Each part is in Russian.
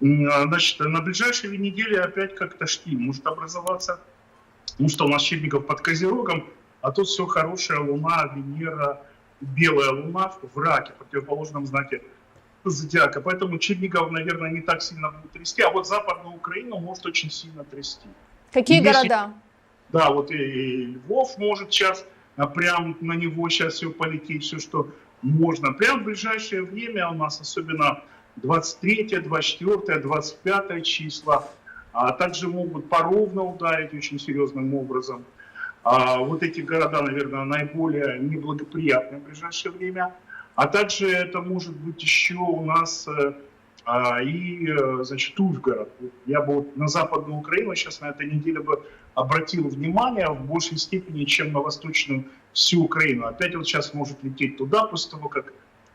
Значит, на ближайшие недели опять как-то штиль может образоваться. Ну что, у нас Щебников под Козерогом, а тут все хорошая Луна, Венера, белая Луна в раке, в противоположном знаке зодиака. Поэтому Чернигов, наверное, не так сильно будет трясти, а вот Западную Украину может очень сильно трясти. Какие Если, города? Да, вот и, и Львов может сейчас, а прям на него сейчас все полететь, все, что можно. Прям в ближайшее время у нас, особенно 23, 24, 25 числа, а также могут поровно ударить очень серьезным образом. А вот эти города, наверное, наиболее неблагоприятные в ближайшее время. А также это может быть еще у нас э, а, и, э, значит, Ужгород. Я бы вот на Западную Украину сейчас на этой неделе бы обратил внимание в большей степени, чем на Восточную всю Украину. Опять вот сейчас может лететь туда, после того, как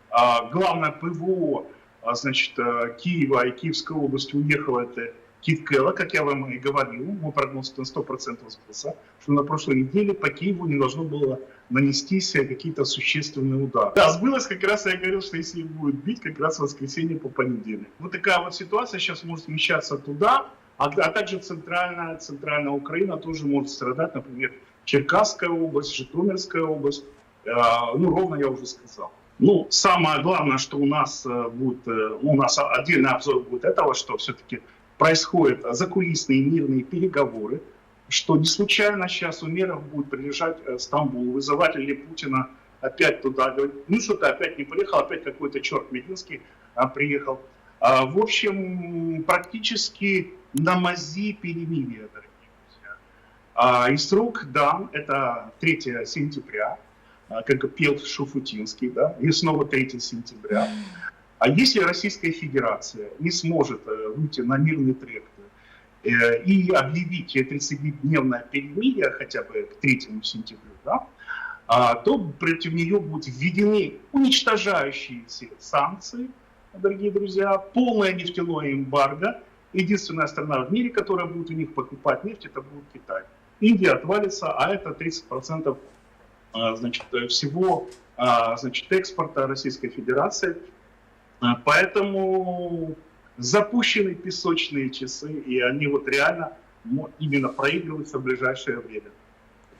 а, главное ПВО значит, э, Киева и Киевской области уехала это Кит Кэлла, как я вам и говорил, мой прогноз на 100% сбылся, что на прошлой неделе по Киеву не должно было нанестись какие-то существенные удары. Да, сбылось как раз, я говорил, что если будет бить, как раз в воскресенье по понедельнику. Вот такая вот ситуация сейчас может смещаться туда, а, а также центральная, центральная Украина тоже может страдать, например, Черкасская область, Житомирская область, э, ну, ровно я уже сказал. Ну, самое главное, что у нас э, будет, э, у нас отдельный обзор будет этого, что все-таки происходят закулисные мирные переговоры, что не случайно сейчас у миров будет прилежать э, Стамбул, вызыватель ли Путина опять туда, ну что ты опять не приехал, опять какой-то черт Мединский а, приехал. А, в общем, практически на мази перемирия, дорогие друзья. А, и срок дан, это 3 сентября, как пел Шуфутинский, да, и снова 3 сентября. А если Российская Федерация не сможет э, выйти на мирный трек э, и объявить 30-дневное перемирие хотя бы к 3 сентября, да, а, то против нее будут введены уничтожающие все санкции, дорогие друзья, полное нефтяное эмбарго. Единственная страна в мире, которая будет у них покупать нефть, это будет Китай. Индия отвалится, а это 30% а, значит, всего а, значит, экспорта Российской Федерации. А, поэтому запущены песочные часы, и они вот реально именно проигрываются в ближайшее время.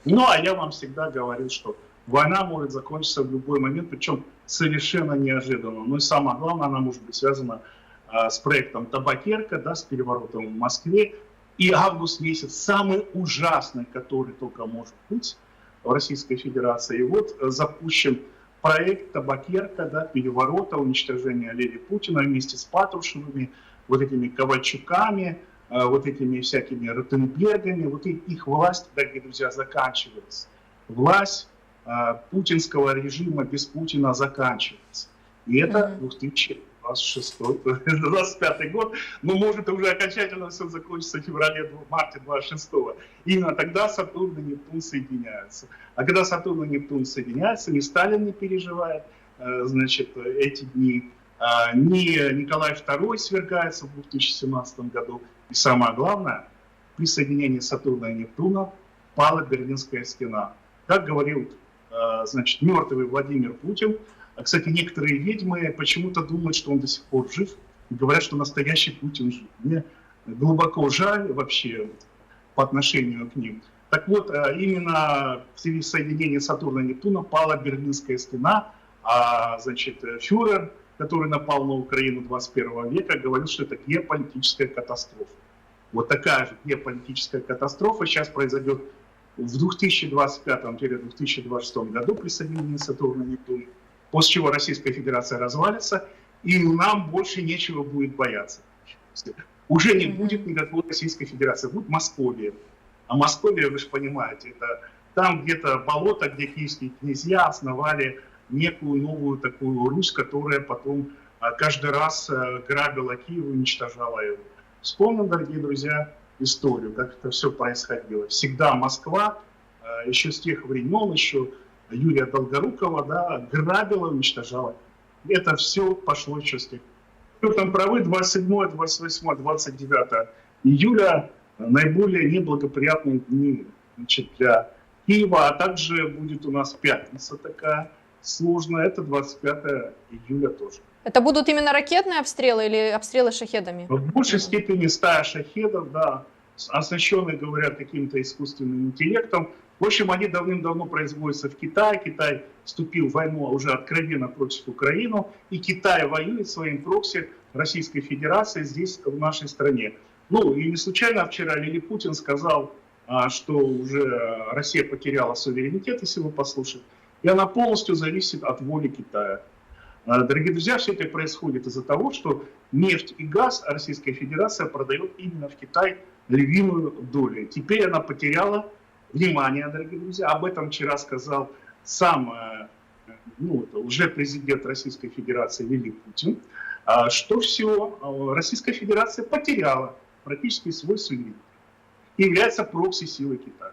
Ну, а я вам всегда говорил, что война может закончиться в любой момент, причем совершенно неожиданно. Ну и самое главное, она может быть связана а, с проектом Табакерка, да, с переворотом в Москве. И август месяц самый ужасный, который только может быть в Российской Федерации. И вот запущен проект Табакерка, да, переворота, уничтожения Леди Путина вместе с Патрушевыми, вот этими Ковальчуками, э, вот этими всякими Ротенбергами, вот их власть, дорогие друзья, заканчивается. Власть э, путинского режима без Путина заканчивается. И это 2000 26 25 год, но может уже окончательно все закончится в феврале, марте 26 Именно тогда Сатурн и Нептун соединяются. А когда Сатурн и Нептун соединяются, ни Сталин не переживает, э, значит, эти дни, а, ни Николай II свергается в 2017 году. И самое главное, при соединении Сатурна и Нептуна пала Берлинская стена. Как говорил, э, значит, мертвый Владимир Путин, а, кстати, некоторые ведьмы почему-то думают, что он до сих пор жив, и говорят, что настоящий Путин жив. Мне глубоко жаль вообще по отношению к ним. Так вот, а, именно в связи с соединением Сатурна и Нептуна пала Берлинская стена, а, значит, фюрер, который напал на Украину 21 века, говорил, что это геополитическая катастрофа. Вот такая же геополитическая катастрофа сейчас произойдет в 2025-2026 году при соединении Сатурна и Нептуна после чего Российская Федерация развалится, и нам больше нечего будет бояться. Уже не будет никакой Российской Федерации, будет Московия. А Московия, вы же понимаете, это там где-то болото, где киевские князья основали некую новую такую Русь, которая потом а, каждый раз а, грабила Киев и уничтожала его. Вспомним, дорогие друзья, историю, как это все происходило. Всегда Москва, а, еще с тех времен, еще Юрия Долгорукова, да, грабила, уничтожала. Это все пошло через тех. Там правы 27, 28, 29 июля наиболее неблагоприятные дни значит, для Киева, а также будет у нас пятница такая сложная, это 25 июля тоже. Это будут именно ракетные обстрелы или обстрелы шахедами? В большей степени стая шахедов, да, оснащенные, говорят, каким-то искусственным интеллектом. В общем, они давным-давно производятся в Китае. Китай вступил в войну уже откровенно против Украины, и Китай воюет своим прокси Российской Федерации здесь, в нашей стране. Ну, и не случайно вчера Лили Путин сказал, а, что уже Россия потеряла суверенитет, если вы послушаете, и она полностью зависит от воли Китая. А, дорогие друзья, все это происходит из-за того, что нефть и газ Российская Федерация продает именно в Китай львиную долю. Теперь она потеряла внимание, дорогие друзья. Об этом вчера сказал сам э, ну, уже президент Российской Федерации Вилли Путин, а, что все, а, Российская Федерация потеряла практически свой суверенитет и является прокси-силой Китая.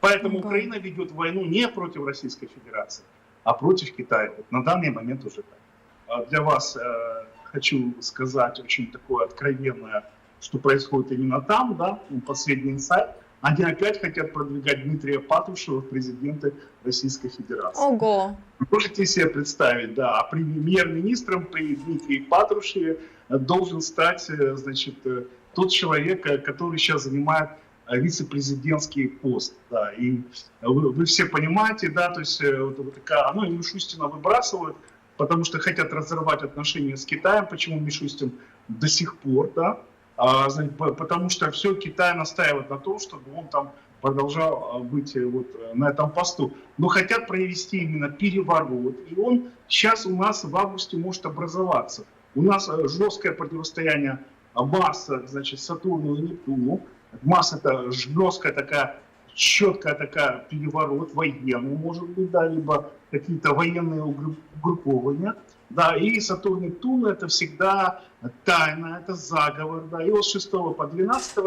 Поэтому Украина ведет войну не против Российской Федерации, а против Китая. Вот на данный момент уже так. А для вас э, хочу сказать очень такое откровенное, что происходит именно там, да, последний инсайт. Они опять хотят продвигать Дмитрия Патрушева в президенты Российской Федерации. Ого! Вы можете себе представить, да, премьер-министром при Дмитрии Патрушеве должен стать, э, значит, э, тот человек, который сейчас занимает вице-президентский пост. Да, и вы, вы все понимаете, да, то есть вот, вот такая, ну, Мишустина выбрасывают, потому что хотят разорвать отношения с Китаем. Почему Мишустин до сих пор, да? А, потому что все Китай настаивает на том, чтобы он там продолжал а, быть э, вот э, на этом посту. Но хотят провести именно переворот. И он сейчас у нас в августе может образоваться. У нас э, жесткое противостояние масса, значит, Сатурну и Нептуну. Масса это жесткая такая четкая такая переворот военный, может быть, да, либо какие-то военные угрупования. Да, и Сатурн Нептун это всегда тайна, это заговор. Да, и от 6 по 12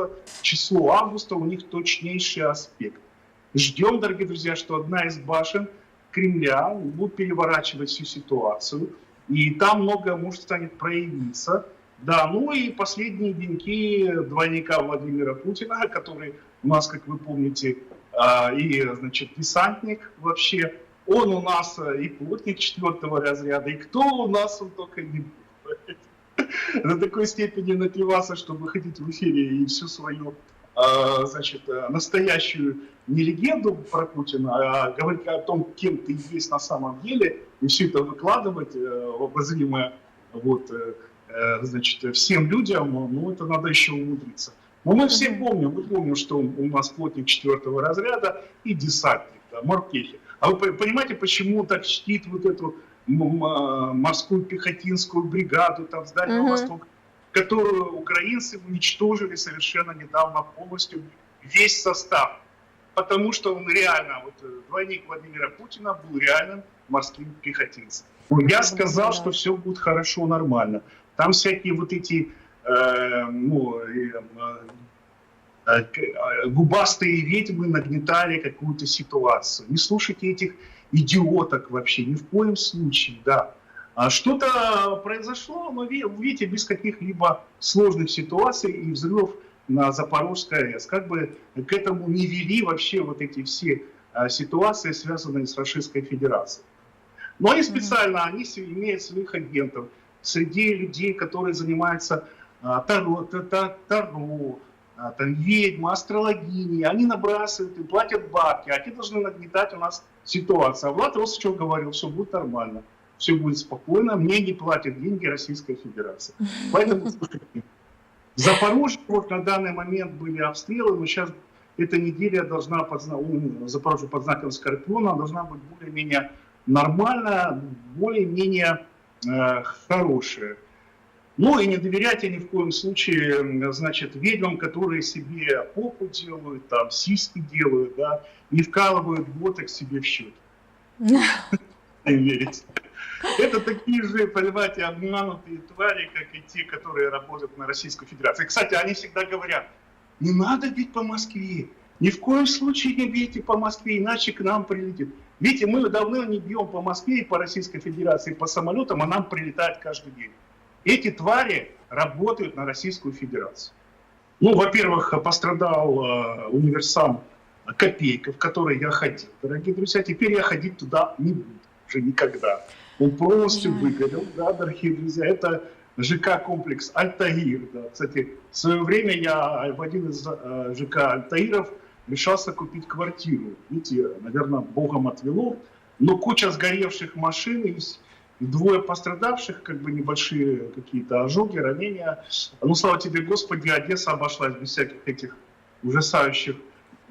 число августа у них точнейший аспект. Ждем, дорогие друзья, что одна из башен Кремля будет переворачивать всю ситуацию. И там многое может станет проявиться. Да, ну и последние деньки двойника Владимира Путина, который у нас, как вы помните, а, и, значит, десантник вообще. Он у нас и плотник четвертого разряда, и кто у нас он только не будет. До такой степени напиваться, что выходить в эфире и всю свою а, значит, настоящую не легенду про Путина, а говорить о том, кем ты есть на самом деле, и все это выкладывать э, обозримое вот, э, э, значит, всем людям, ну, это надо еще умудриться. Но мы все помним, мы помним, что у нас плотник четвертого разряда и десантник, да, морпехи. А вы понимаете, почему так чтит вот эту морскую пехотинскую бригаду там с Дальнего uh-huh. Востока, которую украинцы уничтожили совершенно недавно полностью весь состав. Потому что он реально, вот э, двойник Владимира Путина был реальным морским пехотинцем. Я сказал, что все будет хорошо, нормально. Там всякие вот эти Э, ну, э, э, губастые ведьмы нагнетали какую-то ситуацию. Не слушайте этих идиоток вообще, ни в коем случае, да. А что-то произошло, но видите, без каких-либо сложных ситуаций и взрывов на Запорожской АЭС. Как бы к этому не вели вообще вот эти все ситуации, связанные с Российской Федерацией. Но они специально, они имеют своих агентов среди людей, которые занимаются а, таро, таро а, там, ведьмы, астрологини, они набрасывают и платят бабки, а те должны нагнетать у нас ситуацию. А Влад Росовичев говорил, все будет нормально, все будет спокойно, мне не платят деньги Российская Федерация. Поэтому, слушайте, Запорожье вот на данный момент были обстрелы, но сейчас эта неделя должна под, ну, Запорожье под знаком Скорпиона должна быть более-менее нормальная, более-менее э, хорошая. Ну и не доверяйте ни в коем случае, значит, ведьмам, которые себе попу делают, там, сиськи делают, да, не вкалывают боток себе в счет. верить. Это такие же, понимаете, обманутые твари, как и те, которые работают на Российскую Федерацию. Кстати, они всегда говорят, не надо бить по Москве, ни в коем случае не бейте по Москве, иначе к нам прилетит. Видите, мы давно не бьем по Москве и по Российской Федерации по самолетам, а нам прилетает каждый день. Эти твари работают на Российскую Федерацию. Ну, во-первых, пострадал э, универсам Копейка, в который я ходил. Дорогие друзья, теперь я ходить туда не буду. уже никогда. Он полностью выгорел, да, дорогие друзья. Это ЖК-комплекс Альтаир. Да. Кстати, в свое время я в один из э, ЖК Альтаиров решался купить квартиру. Видите, наверное, Богом отвело. Но куча сгоревших машин и двое пострадавших, как бы небольшие какие-то ожоги, ранения. Ну, слава тебе, Господи, Одесса обошлась без всяких этих ужасающих,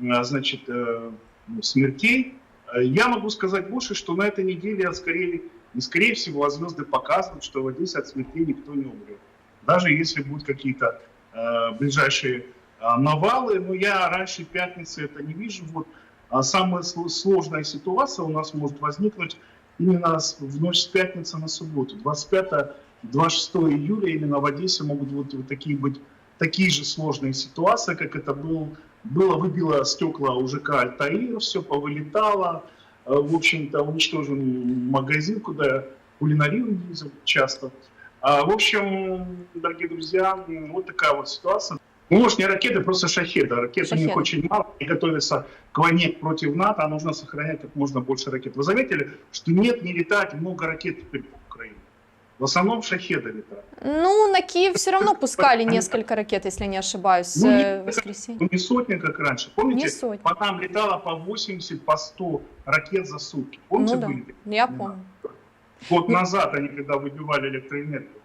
э, значит, э, ну, смертей. Я могу сказать больше, что на этой неделе скорее, и скорее всего звезды показывают, что в Одессе от смертей никто не умрет. Даже если будут какие-то э, ближайшие навалы, но я раньше пятницы это не вижу. Вот а самая сложная ситуация у нас может возникнуть именно в ночь с пятницы на субботу. 25-26 июля именно в Одессе могут вот, вот такие быть такие же сложные ситуации, как это был, было, выбило стекла у ЖК Альтаир, все повылетало, э, в общем-то уничтожен магазин, куда кулинарию ездил часто. А, в общем, дорогие друзья, вот такая вот ситуация. Ну, может, не ракеты, просто шахеды. Ракет шахеды. у них очень мало, и готовятся к войне против НАТО, а нужно сохранять как можно больше ракет. Вы заметили, что нет, не летать много ракет теперь по Украине? В основном шахеды летают. Ну, на Киев все равно пускали несколько ракет, если не ошибаюсь, ну, не, э, ну, не сотни, как раньше. Помните, не сотни. по нам летало по 80, по 100 ракет за сутки. Помните, ну, да. были? Я помню. Год ну, назад они, когда выбивали электроэнергию.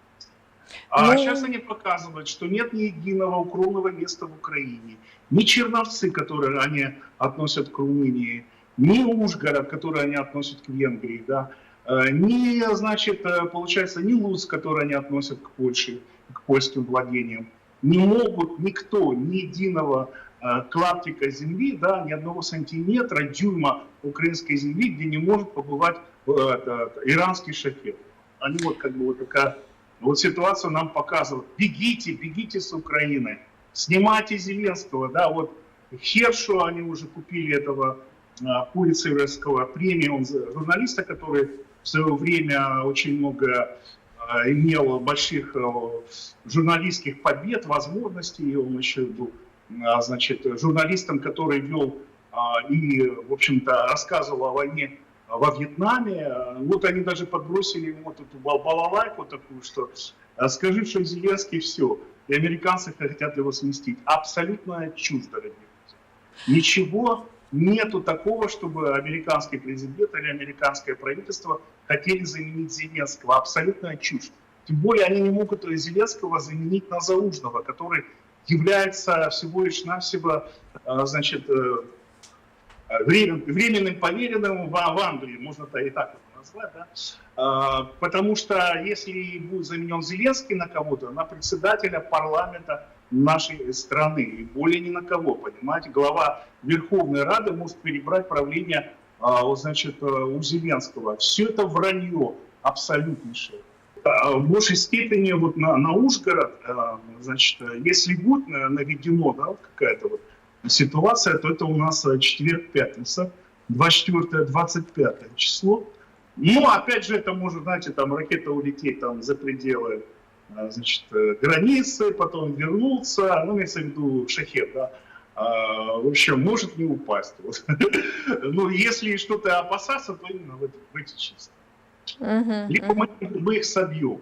А ну... сейчас они показывают, что нет ни единого укромного места в Украине, ни Черновцы, которые они относят к Румынии, ни Ужгород, который они относят к Венгрии, да, э, ни, значит, э, получается, ни Луц, который они относят к Польше, к польским владениям. Не могут никто, ни единого э, клаптика земли, да, ни одного сантиметра, дюйма украинской земли, где не может побывать это, иранский шахет. Они вот как бы вот такая вот ситуацию нам показывают. Бегите, бегите с Украины, снимайте Зеленского. Да, вот Хершу они уже купили этого а, Пулицеровского премию, он журналиста, который в свое время очень много а, имел больших а, журналистских побед, возможностей. Он еще был значит, журналистом, который вел и, в общем-то, рассказывал о войне во Вьетнаме. Вот они даже подбросили ему вот эту балалайку такую, что «А скажи, что Зеленский все, и американцы хотят его сместить. Абсолютная чушь, дорогие друзья. Ничего нету такого, чтобы американский президент или американское правительство хотели заменить Зеленского. Абсолютная чушь. Тем более они не могут Зеленского заменить на Заужного, который является всего лишь навсего, а, значит, э, временным поверенным в, Англии, можно и так это назвать, да? а, потому что если будет заменен Зеленский на кого-то, на председателя парламента нашей страны, и более ни на кого, понимаете, глава Верховной Рады может перебрать правление а, значит, э, у Зеленского. Все это вранье абсолютнейшее. А, в большей степени вот на, на Ужгород, э, значит, если будет наведено да, какая-то ситуация, то это у нас э, четверг-пятница, 24-25 число. Ну, опять же, это может, знаете, там ракета улететь там за пределы э, значит, э, границы, потом вернуться, ну, имеется в виду шахет, да, а, в общем, может не упасть. Вот. ну, если что-то опасаться, то именно в, в эти числа. Либо мы, мы их собьем.